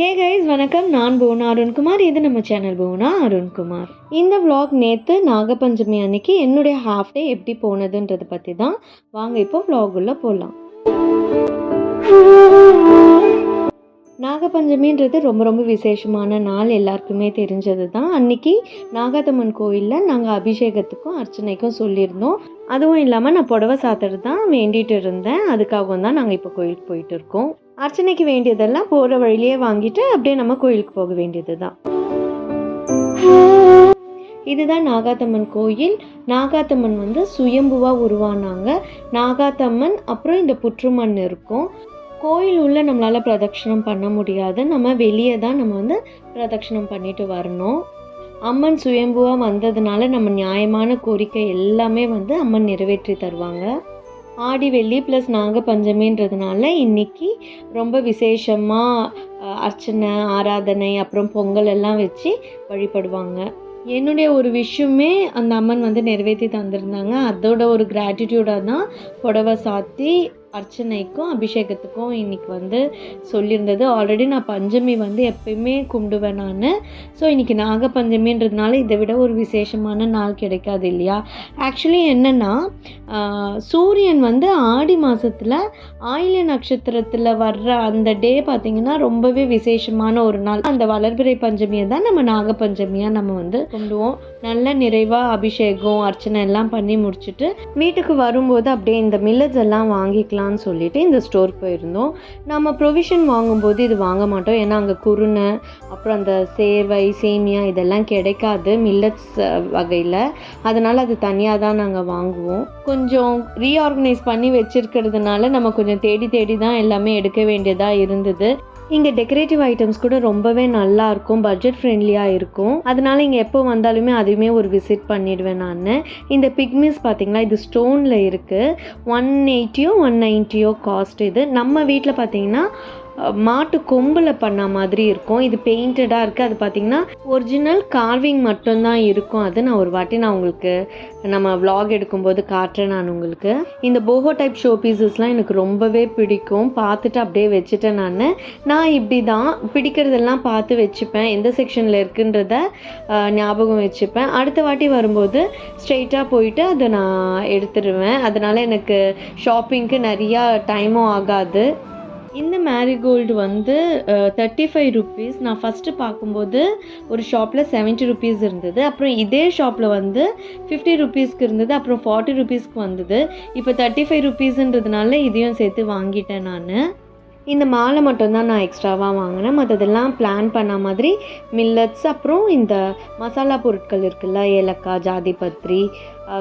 Hey guys வணக்கம். நான் புவனா அருண்குமார் இது நம்ம சேனல் புவனா அருண்குமார் இந்த vlog நேற்று நாகப்பஞ்சமி அன்னைக்கு என்னுடைய ஹாஃப் டே எப்படி போனதுன்றதை பற்றி தான் வாங்க இப்போ vlog போகலாம் நாகபஞ்சமின்றது ரொம்ப ரொம்ப விசேஷமான நாள் எல்லாருக்குமே தெரிஞ்சது தான் அன்னைக்கு நாகாத்தம்மன் கோயிலில் நாங்கள் அபிஷேகத்துக்கும் அர்ச்சனைக்கும் சொல்லியிருந்தோம். அதுவும் இல்லாமல் நான் புடவை சாத்துறது தான் வேண்டிட்டு இருந்தேன். அதுக்காகவும் தான் நாங்கள் இப்போ கோயிலுக்கு போயிட்டு இருக்கோம். அர்ச்சனைக்கு வேண்டியதெல்லாம் போகிற வழியிலே வாங்கிட்டு அப்படியே நம்ம கோயிலுக்கு போக வேண்டியது தான் இதுதான் நாகாத்தம்மன் கோயில். நாகாத்தம்மன் வந்து சுயம்புவாக உருவானாங்க. நாகாத்தம்மன் அப்புறம் இந்த புற்றுமண் இருக்கும். கோயில் உள்ள நம்மளால் பிரதட்சணம் பண்ண முடியாது. நம்ம வெளியே தான் நம்ம வந்து பிரதட்சணம் பண்ணிட்டு வரணும். அம்மன் சுயம்புவாக வந்ததுனால நம்ம நியாயமான கோரிக்கை எல்லாமே வந்து அம்மன் நிறைவேற்றி தருவாங்க. ஆடி வெள்ளி ப்ளஸ் நாகப்பஞ்சமின்றதுனால இன்னைக்கு ரொம்ப விசேஷமாக அர்ச்சனை ஆராதனை அப்புறம் பொங்கல் எல்லாம் வச்சு வழிபடுவாங்க. என்னுடைய ஒரு விஷயமே அந்த அம்மன் வந்து நிறைவேற்றி தந்திருந்தாங்க. அதோட ஒரு கிராட்டிடியூடாக தான் புடவை சாத்தி அர்ச்சனைக்கும் அபிஷேகத்துக்கும் இன்னைக்கு வந்து சொல்லியிருந்தது. ஆல்ரெடி நான் பஞ்சமி வந்து எப்பயுமே கும்பிடுவேன் நான். ஸோ இன்னைக்கு நாக பஞ்சமின்றதுனால இதை விட ஒரு விசேஷமான நாள் கிடைக்காது இல்லையா? ஆக்சுவலி என்னென்னா சூரியன் வந்து ஆடி மாதத்தில் ஆயில நட்சத்திரத்தில் வர்ற அந்த டே பார்த்திங்கன்னா ரொம்பவே விசேஷமான ஒரு நாள். அந்த வளர்பிறை பஞ்சமியை தான் நம்ம நாக பஞ்சமியாக நம்ம வந்து கும்பிடுவோம். நல்ல நிறைவாக அபிஷேகம் அர்ச்சனை எல்லாம் பண்ணி முடிச்சுட்டு வீட்டுக்கு வரும்போது அப்படியே இந்த மில்லட்ஸ் எல்லாம் வாங்கிக்கலாம். வாங்கிக்கலான்னு சொல்லிட்டு இந்த ஸ்டோர் போயிருந்தோம். நம்ம ப்ரொவிஷன் வாங்கும்போது இது வாங்க மாட்டோம். ஏன்னா அங்கே குருணை அப்புறம் அந்த சேர்வை சேமியா இதெல்லாம் கிடைக்காது. மில்லட்ஸ் வகையில். அதனால் அது தனியாக தான் நாங்கள் வாங்குவோம். கொஞ்சம் ரீஆர்கனைஸ் பண்ணி வச்சுருக்கிறதுனால நம்ம கொஞ்சம் தேடி தேடி தான் எல்லாமே எடுக்க வேண்டியதாக இருந்தது. இங்கே டெக்கரேட்டிவ் ஐட்டம்ஸ் கூட ரொம்பவே நல்லா இருக்கும் பட்ஜெட் ஃப்ரெண்ட்லியாக இருக்கும். அதனால இங்கே எப்போ வந்தாலுமே அதையுமே ஒரு விசிட் பண்ணிடுவேன் நான். இந்த பிக்மிஸ் பார்த்தீங்களா இது ஸ்டோனில் இருக்குது ஒன் எயிட்டியோ ஒன் நைன்ட்டியோ காஸ்ட் இது. நம்ம வீட்டில் பார்த்தீங்கன்னா மாட்டு கொம்பில் பண்ண மாதிரி இருக்கும். இது பெயிண்டடாக இருக்குது அது பார்த்திங்கன்னா ஒரிஜினல் கார்விங் மட்டும்தான் இருக்கும். அது நான் ஒரு வாட்டி நான் உங்களுக்கு நம்ம vlog எடுக்கும்போது காட்டுறேன் நான் உங்களுக்கு. இந்த போஹோ டைப் ஷோ பீசஸ்லாம் எனக்கு ரொம்பவே பிடிக்கும். பார்த்துட்டு அப்படியே வச்சுட்டேன் நான். நான் இப்படி தான் பிடிக்கிறதெல்லாம் பார்த்து வச்சுப்பேன். எந்த செக்ஷனில் இருக்குன்றத ஞாபகம் வச்சுப்பேன். அடுத்த வாட்டி வரும்போது ஸ்ட்ரெயிட்டாக போயிட்டு அதை நான் எடுத்துடுவேன் அதனால் எனக்கு ஷாப்பிங்க்கு நிறையா டைமும் ஆகாது. இந்த மேரிகோல்டு வந்து தேர்ட்டி ஃபைவ் ருபீஸ் நான் ஃபஸ்ட்டு பார்க்கும்போது ஒரு ஷாப்பில் செவன்ட்டி ருபீஸ் இருந்தது. அப்புறம் இதே ஷாப்பில் வந்து ஃபிஃப்டி ருபீஸ்க்கு இருந்தது. அப்புறம் ஃபார்ட்டி ருபீஸ்க்கு வந்தது. இப்போ தேர்ட்டி ஃபைவ் ருபீஸுன்றதுனால இதையும் சேர்த்து வாங்கிட்டேன் நான். இந்த மாலை மட்டும்தான் நான் எக்ஸ்ட்ராவாக வாங்கினேன். மற்றதெல்லாம் பிளான் பண்ண மாதிரி மில்லட்ஸ் அப்புறம் இந்த மசாலா பொருட்கள் இருக்குல்ல ஏலக்காய் ஜாதிபத்ரி பத்திரி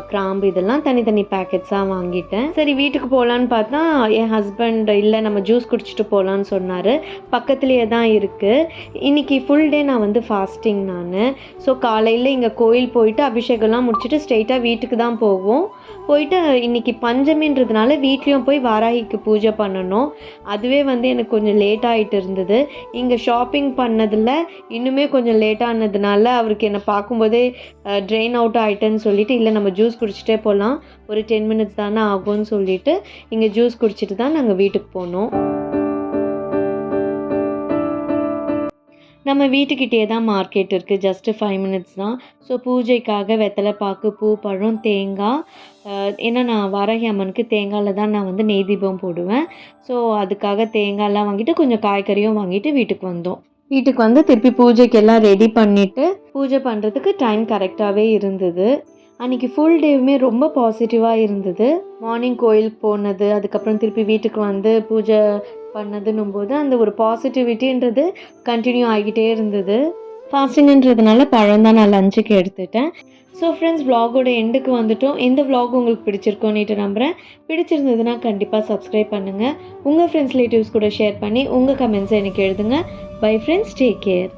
கிராம்பு இதெல்லாம் தனித்தனி பேக்கெட்ஸாக வாங்கிட்டேன். சரி வீட்டுக்கு போகலான்னு பார்த்தா என் ஹஸ்பண்ட் இல்லை நம்ம ஜூஸ் குடிச்சிட்டு போகலான்னு சொன்னார். பக்கத்துலேயே தான் இருக்குது இன்றைக்கி ஃபுல் டே நான் வந்து ஃபாஸ்டிங் நான். ஸோ காலையில் இங்கே கோயில் போயிட்டு அபிஷேகம்லாம் முடிச்சுட்டு ஸ்ட்ரெயிட்டாக வீட்டுக்கு தான் போவோம். போயிட்டு இன்றைக்கி பஞ்சமின்றதுனால வீட்லேயும் போய் வாராகிக்கு பூஜை பண்ணணும். அதுவே வந்து எனக்கு கொஞ்சம் லேட் ஆகிட்டு இருந்தது. இங்கே ஷாப்பிங் பண்ணதில் இன்னுமே கொஞ்சம் லேட் ஆனதுனால அவருக்கு என்னை பார்க்கும்போதே ட்ரெயின் அவுட் ஆகிட்டேன்னு சொல்லிட்டு இல்லை நம்ம ஜூஸ் குடிச்சிட்டே போகலாம் ஒரு டென் மினிட்ஸ் தானே ஆகும்னு சொல்லிட்டு இங்கே ஜூஸ் குடிச்சிட்டு தான் நாங்கள் வீட்டுக்கு போனோம். நம்ம வீட்டுக்கிட்டே தான் மார்க்கெட் இருக்குது ஜஸ்ட்டு ஃபைவ் மினிட்ஸ் தான். ஸோ பூஜைக்காக வெத்தலை பாக்கு பூ பழம் தேங்காய் ஏன்னா நான் வாராகி அம்மனுக்கு தேங்காயில் தான் நான் வந்து நெய் தீபம் போடுவேன். ஸோ அதுக்காக தேங்காயெலாம் வாங்கிட்டு கொஞ்சம் காய்கறியும் வாங்கிட்டு வீட்டுக்கு வந்தோம். வீட்டுக்கு வந்து திருப்பி பூஜைக்கெல்லாம் ரெடி பண்ணிவிட்டு பூஜை பண்ணுறதுக்கு டைம் கரெக்டாகவே இருந்தது. அன்றைக்கி ஃபுல் டேவுமே ரொம்ப பாசிட்டிவாக இருந்தது. மார்னிங் கோயிலுக்கு போனது அதுக்கப்புறம் திருப்பி வீட்டுக்கு வந்து பூஜை பண்ணதுன்னும் போது அந்த ஒரு பாசிட்டிவிட்டின்றது கண்டினியூ ஆகிட்டே இருந்தது. ஃபாஸ்டிங்கன்றதுனால பழம் தான் நான் லஞ்சுக்கு எடுத்துட்டேன். ஸோ ஃப்ரெண்ட்ஸ் வ்ளாகோட எண்டுக்கு வந்துட்டோம். இந்த வ்ளாக் உங்களுக்கு பிடிச்சிருக்கோன்னுட்டு நம்புகிறேன் பிடிச்சிருந்ததுன்னா கண்டிப்பாக சப்ஸ்கிரைப் பண்ணுங்கள் உங்கள் ஃப்ரெண்ட்ஸ் ரிலேட்டிவ்ஸ் கூட ஷேர் பண்ணி உங்கள் கமெண்ட்ஸை எனக்கு எழுதுங்க. Bye friends take care